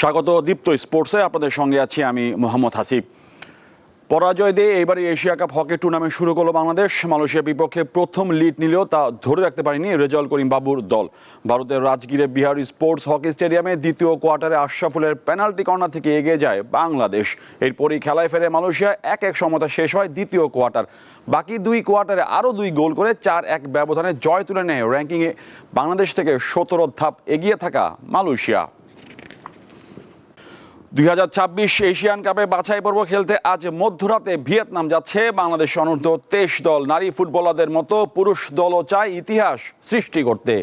স্বাগত দীপ্ত স্পোর্টসে, আপনাদের সঙ্গে আছি আমি মোহাম্মদ হাসিব। পরাজয় দিয়ে এবারে এশিয়া কাপ হকি টুর্নামেন্ট শুরু করল বাংলাদেশ। মালয়েশিয়ার বিপক্ষে প্রথম লিড নিলেও তা ধরে রাখতে পারেনি রেজাউল করিম বাবুর দল। ভারতের রাজগীরে বিহার স্পোর্টস হকি স্টেডিয়ামে দ্বিতীয় কোয়ার্টারে আশরাফুলের পেনাল্টি কর্নার থেকে এগিয়ে যায় বাংলাদেশ। এরপরই খেলায় ফেরে মালয়েশিয়া এক এক সমতা শেষ হয় দ্বিতীয় কোয়ার্টার। বাকি দুই কোয়ার্টারে আরও দুই গোল করে চার এক ব্যবধানে জয় তুলে নেয় র্যাঙ্কিংয়ে। বাংলাদেশ থেকে সতেরো ধাপ এগিয়ে থাকা মালয়েশিয়া। দুই হাজার ছাব্বিশ এশিয়ান কাপে বাছাই পর্ব খেলতে আজ মধ্যরাতে ভিয়েতনাম যাচ্ছে। বাংলাদেশ অনূর্ধ্ব তেইশ দল, নারী ফুটবলারদের মতো পুরুষ দলও চায় ইতিহাস সৃষ্টি করতে।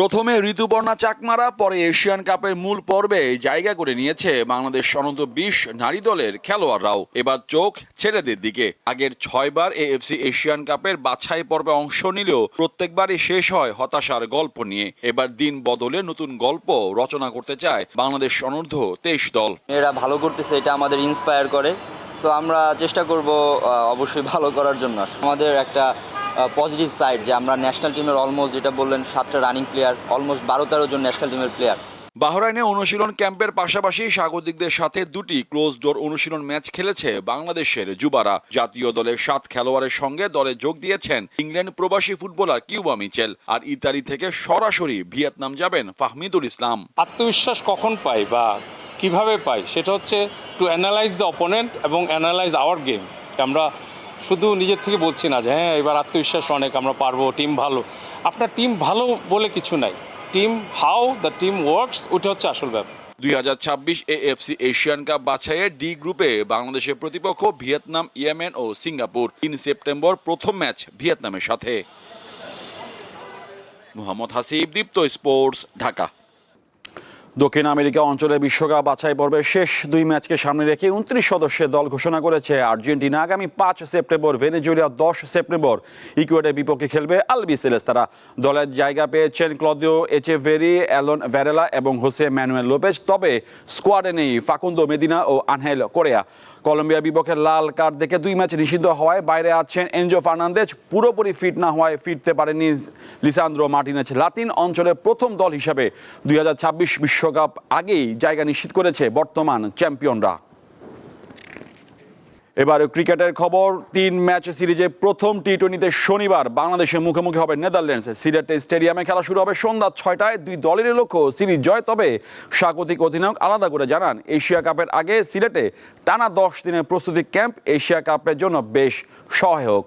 প্রথমে ঋতুপর্ণা চাকমারা, পরে এশিয়ান কাপের মূল পর্বে জায়গা করে নিয়েছে বাংলাদেশ অনন্ত বিশ নারী দলের খেলোয়াড়রাও। এবার চোখ ছেলেদের দিকে। আগের ছয়বার এএফসি এশিয়ান কাপের বাছাই পর্বে অংশ নিলেও প্রত্যেকবারই শেষ হয় হতাশার গল্প নিয়ে। এবার দিন বদলে নতুন গল্প রচনা করতে চায় বাংলাদেশ অনূর্ধ্ব তেইশ দল। এরা ভালো করতেছে, এটা আমাদের ইন্সপায়ার করে। তো আমরা চেষ্টা করব অবশ্যই ভালো করার জন্য। আমাদের একটা পজিটিভ সাইড যে আমরা ন্যাশনাল টিমের অলমোস্ট যেটা বললেন সাতটা রানিং প্লেয়ার অলমোস্ট বারো তেরো জন ন্যাশনাল টিমের প্লেয়ার বাহরাইনে অনুশীলন ক্যাম্পের পাশাপাশি স্বাগতিকদের সাথে দুটি ক্লোজ ডোর অনুশীলন ম্যাচ খেলেছে বাংলাদেশের যুবারা। জাতীয় দলের সাত খেলোয়াড়ের সঙ্গে দলে যোগ দিয়েছেন ইংল্যান্ড প্রবাসী ফুটবলার কিউবা মিচেল আর ইতালি থেকে সরাসরি ভিয়েতনাম যাবেন ফাহমিদুল ইসলাম। আত্মবিশ্বাস কখন পাই বা কীভাবে পাই সেটা হচ্ছে টু অ্যানালাইজ দ্য অপোনেন্ট এবং অ্যানালাইজ আওয়ার গেম আমরা শুধু নিজের থেকে বলছি না যে হ্যাঁ এবার আত্মবিশ্বাস অনেক, আমরা পারব টিম ভালো। আপনার টিম ভালো বলে কিছু নাই। Team how the team works ওটা হচ্ছে আসল ব্যাপার। দুই হাজার ছাব্বিশ এ এএফসি এশিয়ান কাপ বাছাইয়ের ডি গ্রুপে বাংলাদেশের প্রতিপক্ষ ভিয়েতনাম, ইয়েমেন ও সিঙ্গাপুর। তিন সেপ্টেম্বর প্রথম ম্যাচ ভিয়েতনামের সাথে। মোহাম্মদ হাসিব, দীপ্ত স্পোর্টস, ঢাকা। দক্ষিণ আমেরিকা অঞ্চলে বিশ্বকাপ বাছাই পর্বের শেষ দুই ম্যাচকে সামনে রেখে উনত্রিশ সদস্যের দল ঘোষণা করেছে। আর্জেন্টিনা আগামী পাঁচ সেপ্টেম্বর, ভেনেজুয়েলা দশ সেপ্টেম্বর। ইকুয়েডের বিপক্ষে খেলবে আলবি সেলেস্তারা দলের জায়গা পেয়েছেন ক্লদিও এচেভেরি, অ্যালন ভ্যারেলা এবং হোসে ম্যানুয়েল লোপেজ। তবে স্কোয়াডে নেই ফাকুন্দো মেদিনা ও আনহেল কোরিয়া। কলম্বিয়ার বিপক্ষে লাল কার্ড দেখে দুই ম্যাচ নিষিদ্ধ হওয়ায় বাইরে আছেন এনজো ফার্নান্দেজ। পুরোপুরি ফিট না হওয়ায় ফিরতে পারেনি লিসান্দ্রো মার্টিনেজ। লাতিন অঞ্চলের প্রথম দল হিসাবে দুই বিশ্বকাপ আগেই জায়গা নিশ্চিত করেছে বর্তমান চ্যাম্পিয়নরা। এবার ক্রিকেটের খবর, তিন ম্যাচ সিরিজে প্রথম টি টোয়েন্টিতে শনিবার বাংলাদেশের মুখোমুখি হবে নেদারল্যান্ডস। সিলেট স্টেডিয়ামে খেলা শুরু হবে সন্ধ্যা ছয়টায়। দুই দলের লক্ষ্য সিরিজ জয়, তবে স্বাগতিক অধিনায়ক আলাদা করে জানান, এশিয়া কাপের আগে সিলেটে টানা দশ দিনের প্রস্তুতি ক্যাম্প এশিয়া কাপের জন্য বেশ সহায়ক।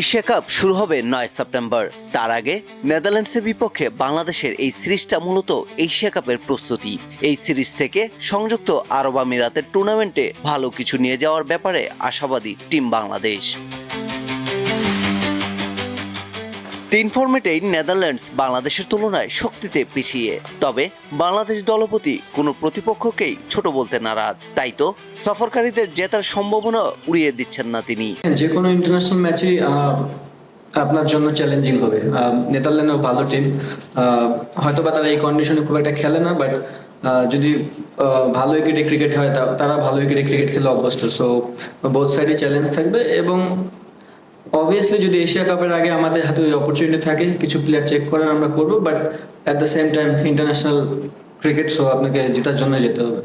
এশিয়া কাপ শুরু হবে নয় সেপ্টেম্বর। তার আগে নেদারল্যান্ডসের বিপক্ষে বাংলাদেশের এই সিরিজটা মূলত এশিয়া কাপের প্রস্তুতি। এই সিরিজ থেকে সংযুক্ত আরব আমিরাতের টুর্নামেন্টে ভালো কিছু নিয়ে যাওয়ার ব্যাপারে আশাবাদী টিম বাংলাদেশ। তিন ফর্মেটেই নেদারল্যান্ডস বাংলাদেশের তুলনায় শক্তিতে পিছিয়ে। তবে বাংলাদেশ দলপতি কোনো প্রতিপক্ষকেই ছোট বলতে নারাজ। তাই তো সফরকারীদের জেতার সম্ভাবনা উড়িয়ে দিচ্ছেন না তিনি। যে কোনো ইন্টারন্যাশনাল ম্যাচই আপনার জন্য চ্যালেঞ্জিং হবে। নেদারল্যান্ডও ভালো টিম হয়তো বা তারা এই কন্ডিশনে খুব একটা খেলে না বাট যদি ভালো উইকেটে ক্রিকেট হয় তারা ভালো উইকেটে ক্রিকেট খেলে অভ্যস্ত। সো বোথ সাইডে চ্যালেঞ্জ থাকবে এবং অবভিয়াসলি যদি এশিয়া কাপের আগে আমাদের হাতে ওই অপরচুনিটি থাকে কিছু প্লেয়ার চেক করার আমরা করব but at the same time international cricket so আপনাকে জেতার জন্য যেতে হবে।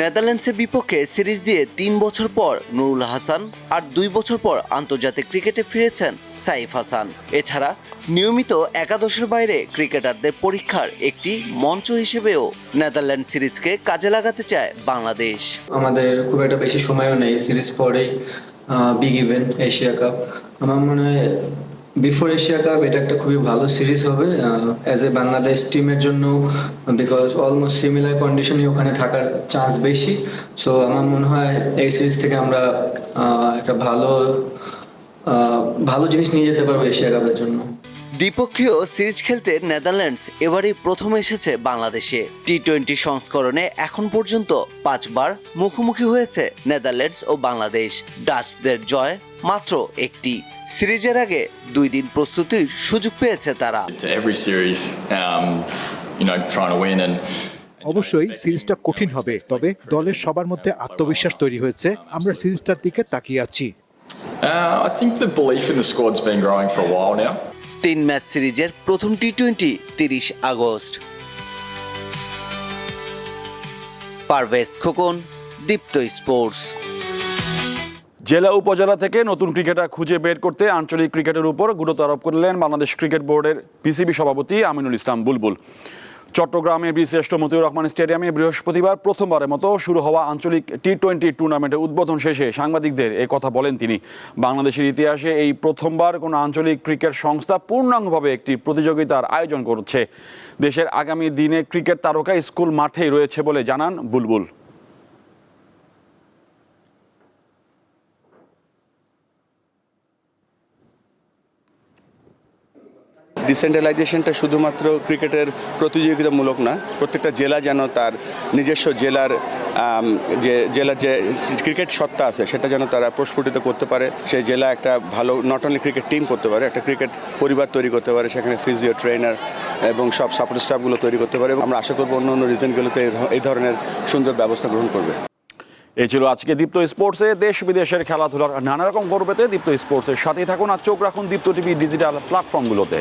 নেদারল্যান্ডসের বিপক্ষে সিরিজ দিয়ে তিন বছর পর নুরুল হাসান আর দুই বছর পর আন্তর্জাতিক ক্রিকেটে ফিরেছেন সাইফ হাসান। এছাড়া নিয়মিত একাদশের বাইরে ক্রিকেটারদের পরীক্ষার একটি মঞ্চ হিসেবেও নেদারল্যান্ড সিরিজকে কাজে লাগাতে চায় বাংলাদেশ। আমাদের খুব একটা বেশি সময়ও নেই সিরিজ পরেই বিগ ইভেন্ট এশিয়া কাপ আমার মনে হয় বিফোর এশিয়া কাপ এটা একটা খুবই ভালো সিরিজ হবে অ্যাজ এ বাংলাদেশ টিমের জন্য বিকজ অলমোস্ট সিমিলার কন্ডিশনই ওখানে থাকার চান্স বেশি। সো আমার মনে হয় এই সিরিজ থেকে আমরা একটা ভালো ভালো জিনিস নিয়ে যেতে পারব এশিয়া কাপের জন্য। দ্বিপক্ষীয় সিরিজ খেলতে নেদারল্যান্ডস এবারই প্রথম এসেছে বাংলাদেশে। টি টোয়েন্টি সংস্করণে এখন পর্যন্ত পাঁচবার মুখোমুখি হয়েছে নেদারল্যান্ডস ও বাংলাদেশ। ডাচদের জয় মাত্র একটি। সিরিজের আগে দুই দিন প্রস্তুতির সুযোগ পেয়েছে তারা। Um. অবশ্যই সিরিজটা কঠিন হবে তবে দলের সবার মধ্যে আত্মবিশ্বাস তৈরি হয়েছে। আমরা সিরিজটার দিকে তাকিয়ে আছি। Uh, I think the belief in the squad's been growing for a while now. তিন ম্যাচ সিরিজের প্রথম টি টোয়েন্টি তিরিশ আগস্ট। পারভেজ খোকন, দীপ্ত স্পোর্টস। জেলা উপজেলা থেকে নতুন ক্রিকেটার খুঁজে বের করতে আঞ্চলিক ক্রিকেটের উপর গুরুত্ব আরোপ করলেন বাংলাদেশ ক্রিকেট বোর্ডের পিসিবি সভাপতি আমিনুল ইসলাম বুলবুল। চট্টগ্রামের বীরশ্রেষ্ঠ মতিউর রহমান স্টেডিয়ামে বৃহস্পতিবার প্রথমবারের মতো শুরু হওয়া আঞ্চলিক টি টোয়েন্টি টুর্নামেন্টের উদ্বোধন শেষে সাংবাদিকদের এ কথা বলেন তিনি। বাংলাদেশের ইতিহাসে এই প্রথমবার কোনো আঞ্চলিক ক্রিকেট সংস্থা পূর্ণাঙ্গভাবে একটি প্রতিযোগিতার আয়োজন করছে। দেশের আগামী দিনে ক্রিকেট তারকা স্কুল মাঠেই রয়েছে বলে জানান বুলবুল। ডিসেন্ট্রালাইজেশনটা শুধুমাত্র ক্রিকেটের প্রতিযোগিতামূলক না, প্রত্যেকটা জেলা যেন তার নিজস্ব জেলার যে জেলার যে ক্রিকেট সত্তা আছে, সেটা যেন তারা প্রস্ফুটিত করতে পারে। সেই জেলা একটা ভালো নট অনলি ক্রিকেট টিম করতে পারে, একটা ক্রিকেট পরিবার তৈরি করতে পারে, সেখানে ফিজিও ট্রেনার এবং সব সাপোর্ট স্টাফগুলো তৈরি করতে পারে এবং আমরা আশা করব অন্য অন্য রিজনগুলোতে এই ধরনের সুন্দর ব্যবস্থা গ্রহণ করবে। এই ছিল আজকে দীপ্ত স্পোর্টসে দেশ বিদেশের খেলাধুলার নানা রকম পেতে দীপ্ত স্পোর্টসের সাথেই থাকুন আর চোখ রাখুন দীপ্ত টিভি ডিজিটাল প্ল্যাটফর্মগুলোতে